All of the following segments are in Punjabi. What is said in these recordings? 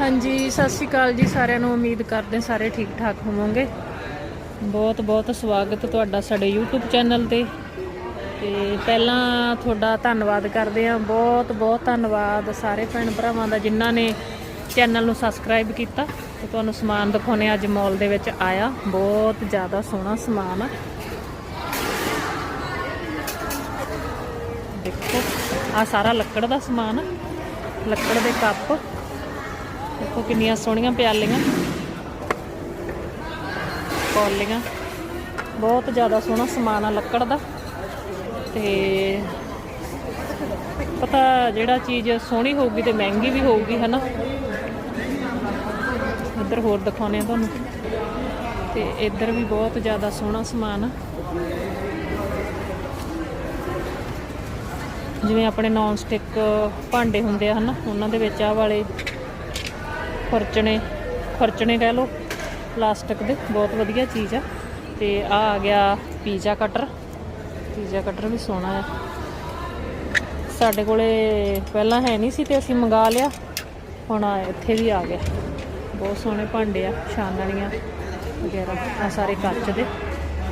ਹਾਂਜੀ, ਸਤਿ ਸ਼੍ਰੀ ਅਕਾਲ ਜੀ ਸਾਰਿਆਂ ਨੂੰ। ਉਮੀਦ ਕਰਦੇ ਸਾਰੇ ਠੀਕ ਠਾਕ ਹੋਵੋਗੇ। ਬਹੁਤ ਬਹੁਤ ਸਵਾਗਤ ਤੁਹਾਡਾ ਸਾਡੇ YouTube ਚੈਨਲ ਤੇ। ਤੇ ਪਹਿਲਾਂ ਤੁਹਾਡਾ ਧੰਨਵਾਦ ਕਰਦੇ ਹਾਂ। ਬਹੁਤ ਬਹੁਤ ਧੰਨਵਾਦ ਸਾਰੇ ਭੈਣ ਭਰਾਵਾਂ ਦਾ ਜਿਨ੍ਹਾਂ ਨੇ ਚੈਨਲ ਨੂੰ ਸਬਸਕ੍ਰਾਈਬ ਕੀਤਾ। ਤੇ ਤੁਹਾਨੂੰ ਸਮਾਨ ਦਿਖਾਉਣੇ ਅੱਜ ਮਾਲ ਦੇ ਵਿੱਚ ਆਇਆ। ਬਹੁਤ ਜ਼ਿਆਦਾ ਸੋਹਣਾ ਸਮਾਨ ਆ। ਦੇਖੋ ਆ ਸਾਰਾ ਲੱਕੜ ਦਾ ਸਮਾਨ ਲੱਕੜ ਦੇ ਕੱਪ। ਦੇਖੋ ਕਿੰਨੀਆਂ ਸੋਹਣੀਆਂ ਪਿਆਲੀਆਂ। ਕੌਲੀਆਂ। ਬਹੁਤ ਜ਼ਿਆਦਾ ਸੋਹਣਾ ਸਮਾਨ ਆ ਲੱਕੜ ਦਾ। ਤੇ ਪਤਾ ਜਿਹੜਾ ਚੀਜ਼ ਸੋਹਣੀ ਹੋਊਗੀ ਤੇ ਮਹਿੰਗੀ ਵੀ ਹੋਊਗੀ, ਹਨਾ? ਇੱਧਰ ਹੋਰ ਦਿਖਾਉਂਦੇ ਆ ਤੁਹਾਨੂੰ। ਤੇ ਇੱਧਰ ਵੀ ਬਹੁਤ ਜ਼ਿਆਦਾ ਸੋਹਣਾ ਸਮਾਨ ਆ। ਜਿਵੇਂ ਆਪਣੇ ਨਾਨ ਸਟਿਕ ਭਾਂਡੇ ਹੁੰਦੇ ਆ, ਹਨਾ? ਉਹਨਾਂ ਦੇ ਵਿੱਚ ਆਹ ਵਾਲੇ ਖਰਚਣੇ ਖਰਚਣੇ ਕਹਿ ਲਓ ਪਲਾਸਟਿਕ ਦੇ, ਬਹੁਤ ਵਧੀਆ ਚੀਜ਼ ਆ। ਤੇ ਆ ਆ ਗਿਆ ਪੀਜ਼ਾ ਕਟਰ ਪੀਜ਼ਾ ਕਟਰ ਵੀ ਸੋਹਣਾ ਆ। ਸਾਡੇ ਕੋਲੇ ਪਹਿਲਾਂ ਹੈ ਨਹੀਂ ਸੀ ਤੇ ਅਸੀਂ ਮੰਗਾ ਲਿਆ। ਹੁਣ ਆ, ਇੱਥੇ ਵੀ ਆ ਗਿਆ। ਬਹੁਤ ਸੋਹਣੇ ਭਾਂਡੇ ਆ, ਛਾਨਣੀਆਂ ਵਗੈਰਾ, ਆ ਸਾਰੇ ਕੱਚ ਦੇ।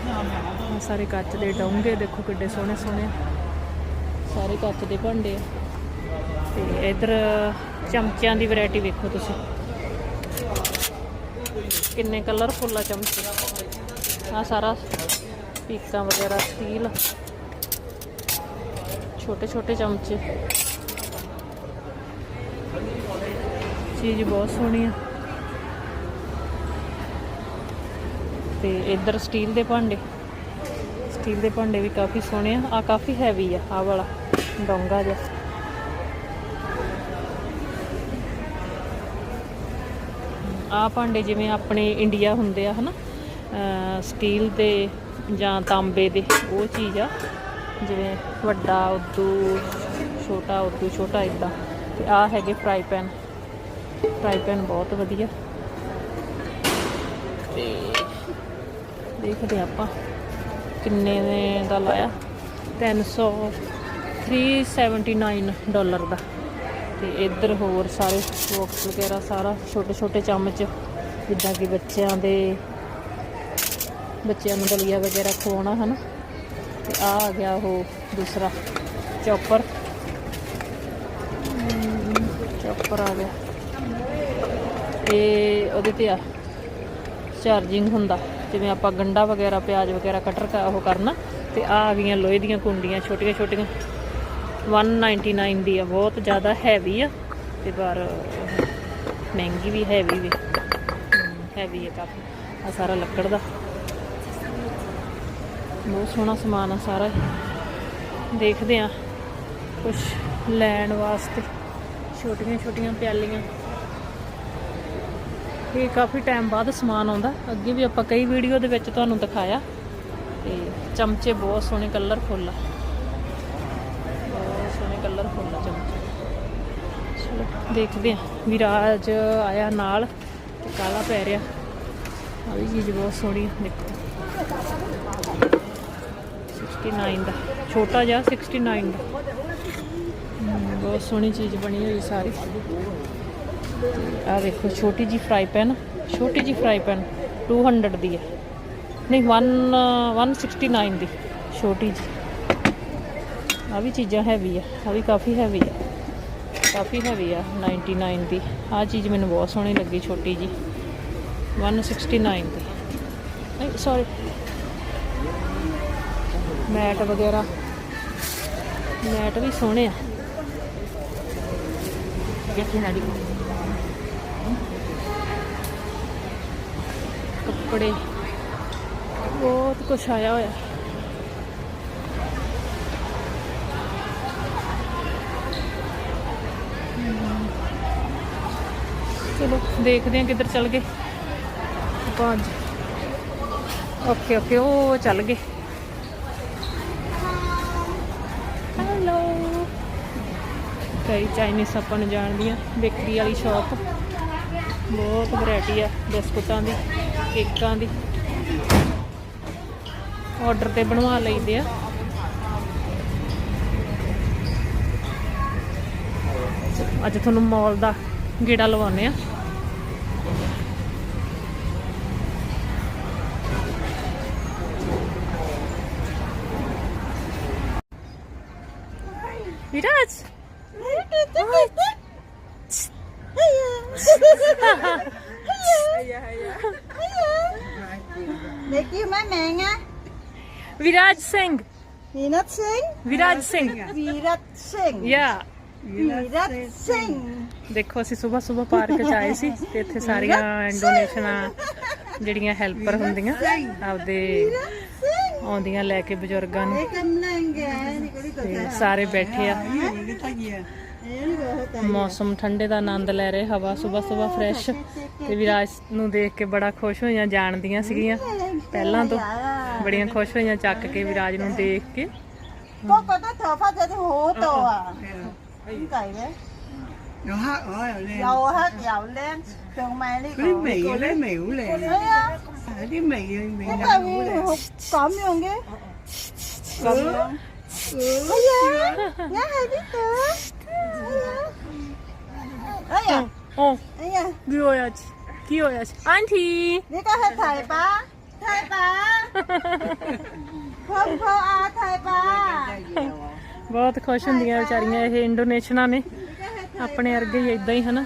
ਆ ਸਾਰੇ ਕੱਚ ਦੇ ਡੋਂਗੇ, ਦੇਖੋ ਕਿੱਡੇ ਸੋਹਣੇ ਸੋਹਣੇ ਸਾਰੇ ਕੱਚ ਦੇ ਭਾਂਡੇ ਆ। ਤੇ ਇਧਰ ਚਮਚਿਆਂ ਦੀ ਵੈਰਾਈਟੀ ਵੇਖੋ ਤੁਸੀਂ। ਕਿੰਨੇ ਕਲਰਫੁੱਲ ਆ ਚਮਚੇ। ਆ ਸਾਰਾ ਪੀਕਾਂ ਵਗੈਰਾ ਸਟੀਲ ਛੋਟੇ ਛੋਟੇ ਚਮਚੇ। ਚੀਜ਼ ਬਹੁਤ ਸੋਹਣੀ ਆ। ਤੇ ਇੱਧਰ ਸਟੀਲ ਦੇ ਭਾਂਡੇ। ਸਟੀਲ ਦੇ ਭਾਂਡੇ ਵੀ ਕਾਫੀ ਸੋਹਣੇ ਆ। ਆ ਕਾਫੀ ਹੈਵੀ ਆ ਆ ਵਾਲਾ, ਡੋਂਗਾ ਜਿਹਾ। ਆ ਭਾਂਡੇ ਜਿਵੇਂ ਆਪਣੇ ਇੰਡੀਆ ਹੁੰਦੇ ਆ ਹਨਾ? ਸਟੀਲ ਦੇ ਜਾਂ ਤਾਂਬੇ ਦੇ ਉਹ ਚੀਜ਼ ਆ। ਜਿਵੇਂ ਵੱਡਾ ਉਦੋਂ ਛੋਟਾ ਉਦੋਂ ਛੋਟਾ ਇਦਾਂ ਤੇ ਆ ਹੈਗੇ ਫਰਾਈ ਪੈਨ ਫਰਾਈ ਪੈਨ ਬਹੁਤ ਵਧੀਆ। ਤੇ ਦੇਖਦੇ ਆਪਾਂ ਕਿੰਨੇ ਦਾ ਲਾਇਆ। 300 379 ਡਾਲਰ ਦਾ। ਤੇ ਇੱਧਰ ਹੋਰ ਸਾਰੇ ਬਾਕਸ ਵਗੈਰਾ ਸਾਰਾ ਛੋਟੇ ਛੋਟੇ ਚਮਚ, ਜਿੱਦਾਂ ਕਿ ਬੱਚਿਆਂ ਦੇ, ਬੱਚਿਆਂ ਨੂੰ ਦਲੀਆ ਵਗੈਰਾ ਖਵਾਉਣਾ, ਹਨ? ਤੇ ਆ ਆ ਗਿਆ ਉਹ ਦੂਸਰਾ, ਚੌਪਰ। ਚੌਪਰ ਆ ਗਿਆ। ਇਹ ਉਹਦੇ ਤੇ ਆ, ਚਾਰਜਿੰਗ ਹੁੰਦਾ, ਜਿਵੇਂ ਆਪਾਂ ਗੰਡਾ ਵਗੈਰਾ, ਪਿਆਜ਼ ਵਗੈਰਾ ਕਟਰ ਉਹ ਕਰਨਾ, ਤੇ ਆ ਆ ਗਈਆਂ ਲੋਹੇ ਦੀਆਂ ਕੁੰਡੀਆਂ ਛੋਟੀਆਂ ਛੋਟੀਆਂ 199 ਦੀ ਆ, ਬਹੁਤ ਜ਼ਿਆਦਾ ਹੈਵੀ ਆ, ਤੇ ਪਰ ਮਹਿੰਗੀ ਵੀ ਹੈਵੀ ਵੀ ਹੈਵੀ ਆ ਕਾਫੀ, ਆ ਸਾਰਾ ਲੱਕੜ ਦਾ। ਬਹੁਤ ਸੋਹਣਾ ਸਮਾਨ ਆ ਸਾਰਾ ਦੇਖਦੇ ਆ ਕੁਝ ਲੈਣ ਵਾਸਤੇ, ਛੋਟੀਆਂ ਛੋਟੀਆਂ ਪਿਆਲੀਆਂ। ਇਹ ਕਾਫੀ ਟਾਈਮ ਬਾਅਦ ਸਮਾਨ ਆਉਂਦਾ, ਅੱਗੇ ਵੀ ਆਪਾਂ ਕਈ ਵੀਡੀਓ ਦੇ ਵਿੱਚ ਤੁਹਾਨੂੰ ਦਿਖਾਇਆ, ਤੇ ਚਮਚੇ ਬਹੁਤ ਸੋਹਣੇ ਕਲਰਫੁੱਲ ਆ ਬਹੁਤ ਸੋਹਣੇ ਕਲਰਫੁੱਲ ਆ ਚਮਚੇ ਚਲੋ ਦੇਖਦੇ ਆ ਵਿਰਾਜ ਆਇਆ ਨਾਲ ਤੇ ਕਾਲਾ ਪੈ ਰਿਹਾ। ਆ ਵੀ ਚੀਜ਼ ਬਹੁਤ ਸੋਹਣੀ ਆ, ਦੇਖੋ। 69 ਦਾ। ਛੋਟਾ ਜਿਹਾ 69 ਦਾ। ਬਹੁਤ ਸੋਹਣੀ ਚੀਜ਼ ਬਣੀ ਹੋਈ ਸਾਰੀ। ਆ ਦੇਖੋ ਛੋਟੀ ਜੀ ਫਰਾਈ ਪੈਨ ਛੋਟੀ ਜੀ ਫਰਾਈ ਪੈਨ 200 ਦੀ ਹੈ। ਨਹੀਂ 1 169 ਦੀ ਛੋਟੀ ਜੀ ਆ ਵੀ ਚੀਜ਼ਾਂ ਹੈਵੀ ਆ ਆ ਵੀ ਕਾਫੀ ਹੈਵੀ ਆ। ਕਾਫੀ ਹੈਵੀ ਆ 99 ਦੀ। ਆ ਚੀਜ਼ ਮੈਨੂੰ ਬਹੁਤ ਸੋਹਣੀ ਲੱਗੀ ਛੋਟੀ ਜੀ 169 ਦੀ। ਨਹੀਂ ਸੌਰੀ ਮੈਟ ਵਗੈਰਾ। ਮੈਟ ਵੀ ਸੋਹਣੇ ਆ। ਕਿੱਥੇ ਨਾ ਕੱਪੜੇ। ਬਹੁਤ ਕੁਛ ਆਇਆ ਹੋਇਆ। ਚਲੋ, ਦੇਖਦੇ ਹਾਂ ਕਿੱਧਰ ਚੱਲ ਗਏ। ਆਪਾਂ ਅੱਜ ਓਕੇ ਓਕੇ ਉਹ ਚੱਲ ਗਏ। ਹੈਲੋ ਕਈ ਚਾਈਨੀਸ ਆਪਾਂ ਨੂੰ ਜਾਣਦੀਆਂ, ਬੇਕਰੀ ਵਾਲੀ ਸ਼ਾਪ ਬਹੁਤ ਵੈਰਾਈਟੀ ਆ, ਬਿਸਕੁਟਾਂ ਦੀ, ਕੇਕਾਂ ਦੀ। ਆਰਡਰ ਤੇ ਬਣਵਾ ਲਈਦੇ ਆ। ਅੱਜ ਤੁਹਾਨੂੰ ਮਾਲ ਦਾ ਗੇੜਾ ਲਵਾਉਨੇ ਆ ਵਿਰਾਜ ਦੇਖੀ ਮੈਂ ਮਹਿੰਗਾ ਵਿਰਾਜ ਸਿੰਘ ਵੀਨਤ ਸਿੰਘ ਵਿਰਾਜ ਸਿੰਘ ਵੀਰਤ ਸਿੰਘ ਯਾ ਦੇਖੋ ਅਸੀਂ ਸਵੇਰ ਸਵੇਰ ਪਾਰਕ ਚ ਆਏ ਸੀ ਤੇ ਇੱਥੇ ਸਾਰੀਆਂ ਡੋਨੇਸ਼ਨਾਂ ਜਿਹੜੀਆਂ ਹੈਲਪਰ ਹੁੰਦੀਆਂ ਆਪਦੇ ਆਉਂਦੀਆਂ ਲੈ ਕੇ ਬਜ਼ੁਰਗਾਂ ਨੂੰ। ਸਾਰੇ ਬੈਠੇ ਆ। ਮੌਸਮ ਠੰਡੇ ਦਾ ਆਨੰਦ ਲੈ ਰਹੇ ਹਵਾ ਸਵੇਰ ਸਵੇਰ ਫਰੈਸ਼। ਤੇ ਵਿਰਾਜ ਨੂੰ ਦੇਖ ਕੇ ਬੜਾ ਖੁਸ਼ ਹੋਈਆਂ ਜਾਣਦੀਆਂ ਸੀਗੀਆਂ। ਪਹਿਲਾਂ ਤੋਂ ਬੜੀਆਂ ਖੁਸ਼ ਹੋਈਆਂ ਚੱਕ ਕੇ ਵਿਰਾਜ ਨੂੰ ਦੇਖ ਕੇ। ਕੋਕੋ ਤਾਂ ਥਾਫਾ ਜਦ ਹੋ ਤੋ ਆ। Cũng kỳ đấy Dầu hết rồi lên. Dầu hết dầu lên. Trường mày đi Lấy mì, lấy miễu lên. Lấy á. Lấy mì, mì đậu lên. Cộm luôn kia Cộm luôn Ôi da. Nhá hay biết được Ôi da. Ôi da. Gioiaci Gioiaci Auntie. 네가 해 달바 달바 커커 아 달바 ਬਹੁਤ ਖੁਸ਼ ਹੁੰਦੀਆਂ ਵਿਚਾਰੀਆਂ ਇਹ ਇੰਡੋਨੇਸ਼ਨਾਂ ਨੇ ਆਪਣੇ ਅਰਗੇ ਹੀ ਇਦਾਂ ਹੀ ਹਨਾ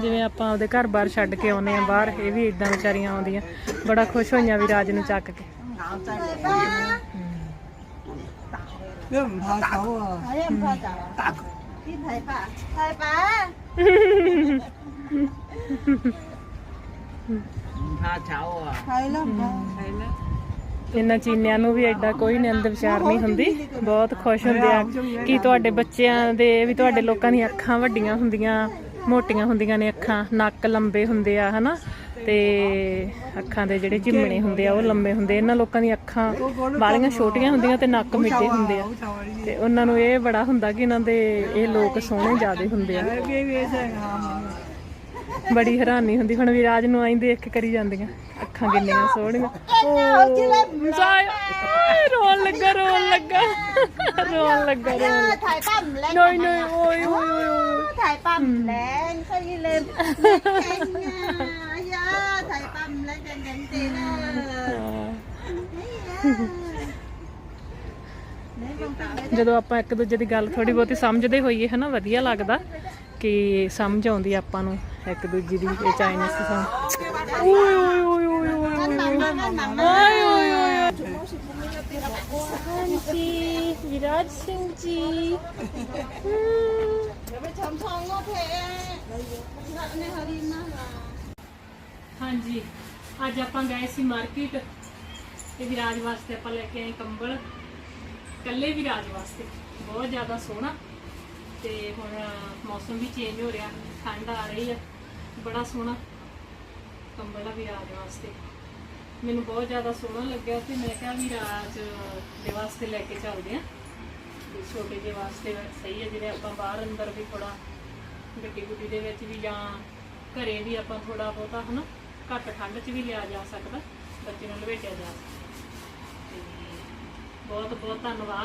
ਜਿਵੇਂ ਆਪਾਂ ਆਪਦੇ ਘਰ ਬਾਹਰ ਛੱਡ ਕੇ ਆਉਂਦੇ ਆ ਬਾਹਰ ਇਹ ਵੀ ਇਦਾਂ ਵਿਚਾਰੀਆਂ ਆਉਂਦੀਆਂ ਬੜਾ ਖੁਸ਼ ਹੋਈਆਂ ਵੀ ਰਾਜ ਨੂੰ ਚੱਕ ਕੇ ਹੂੰ 他找我。开了吗？开了。ਇਹਨਾਂ ਚੀਨਿਆਂ ਨੂੰ ਵੀ ਐਡਾ ਕੋਈ ਨਿੰਦ ਵਿਚਾਰ ਨਹੀਂ ਹੁੰਦੀ। ਬਹੁਤ ਖੁਸ਼ ਹੁੰਦੇ ਆ ਕਿ ਤੁਹਾਡੇ ਬੱਚਿਆਂ ਦੇ ਵੀ ਤੁਹਾਡੇ ਲੋਕਾਂ ਦੀਆਂ ਅੱਖਾਂ ਵੱਡੀਆਂ ਹੁੰਦੀਆਂ, ਮੋਟੀਆਂ ਹੁੰਦੀਆਂ ਨੇ ਅੱਖਾਂ, ਨੱਕ ਲੰਬੇ ਹੁੰਦੇ ਆ, ਹਨਾ? ਤੇ ਅੱਖਾਂ ਦੇ ਜਿਹੜੇ ਝਿਮਣੇ ਹੁੰਦੇ ਆ, ਉਹ ਲੰਬੇ ਹੁੰਦੇ ਇਹਨਾਂ ਲੋਕਾਂ ਦੀਆਂ ਅੱਖਾਂ ਬਾਲੀਆਂ ਛੋਟੀਆਂ ਹੁੰਦੀਆਂ ਤੇ ਨੱਕ ਮਿੱਟੇ ਹੁੰਦੇ ਆ। ਤੇ ਉਹਨਾਂ ਨੂੰ ਇਹ ਬੜਾ ਹੁੰਦਾ ਕਿ ਇਹਨਾਂ ਦੇ ਇਹ ਲੋਕ ਸੋਹਣੇ ਜ਼ਿਆਦੇ ਹੁੰਦੇ ਆ। ਬੜੀ ਹੈਰਾਨੀ ਹੁੰਦੀ ਹੁਣ ਵੀ ਰਾਜ ਨੂੰ ਆਈ ਦੇਖ ਕੇ ਕਰੀ ਜਾਂਦੀਆਂ। ਅੱਖਾਂ ਕਿੰਨੀਆਂ ਸੋਹਣੀਆਂ। ਰੋਣ ਲੱਗਾ ਰੋਣ ਲੱਗਾ। ਰੋਣ ਲੱਗਾ ਰੋਣ ถ่ายปั๊มแรง ਨੋਈ ਨੋਈ ਓਏ। ਓਏ ਜਦੋਂ ਆਪਾਂ ਇੱਕ ਦੂਜੇ ਦੀ ਗੱਲ ਥੋੜੀ ਬਹੁਤੀ ਸਮਝਦੇ ਹੋਈਏ ਹਨਾ ਵਧੀਆ ਲੱਗਦਾ ਕਿ ਸਮਝ ਆਉਂਦੀ ਆਪਾਂ ਨੂੰ। ਇੱਕ ਦੂਜੀ ਦੀ, ਇਹ ਚਾਈਨੀਸ ਸੌਂ ਹਾਂਜੀ, ਅੱਜ ਆਪਾਂ ਗਏ ਸੀ ਮਾਰਕੀਟ ਤੇ ਵਿਰਾਜ ਵਾਸਤੇ ਆਪਾਂ ਲੈ ਕੇ ਆਏ ਕੰਬਲ। ਕੱਲੇ ਵਿਰਾਜ ਵਾਸਤੇ। ਬਹੁਤ ਜ਼ਿਆਦਾ ਸੋਹਣਾ। ਤੇ ਹੁਣ ਮੌਸਮ ਵੀ ਚੇਂਜ ਹੋ ਰਿਹਾ। ਠੰਡ ਆ ਰਹੀ ਹੈ। ਬੜਾ ਸੋਹਣਾ ਕੰਬਲ ਆ ਵਿਰਾਜ ਵਾਸਤੇ। ਮੈਨੂੰ ਬਹੁਤ ਜ਼ਿਆਦਾ ਸੋਹਣਾ ਲੱਗਿਆ ਤੇ ਮੈਂ ਕਿਹਾ ਵੀ ਰਾਜ ਦੇ ਵਾਸਤੇ ਲੈ ਕੇ ਚੱਲਦੇ ਆ ਤੇ ਛੋਟੇ ਜਿਹੇ ਵਾਸਤੇ ਸਹੀ ਹੈ, ਜਿਹੜੇ ਆਪਾਂ ਬਾਹਰ ਅੰਦਰ ਵੀ ਥੋੜਾ ਗੱਡੀ ਗੁੱਡੀ ਦੇ ਵਿੱਚ ਵੀ ਜਾਂ ਘਰੇ ਵੀ ਆਪਾਂ ਥੋੜਾ ਬਹੁਤਾ ਹਨਾ, ਘੱਟ ਠੰਡ 'ਚ ਵੀ ਲਿਆ ਜਾ ਸਕਦਾ, ਬੱਚੇ ਨੂੰ ਲਵੇਟਿਆ ਜਾ ਸਕਦਾ। ਤੇ ਬਹੁਤ ਬਹੁਤ ਧੰਨਵਾਦ।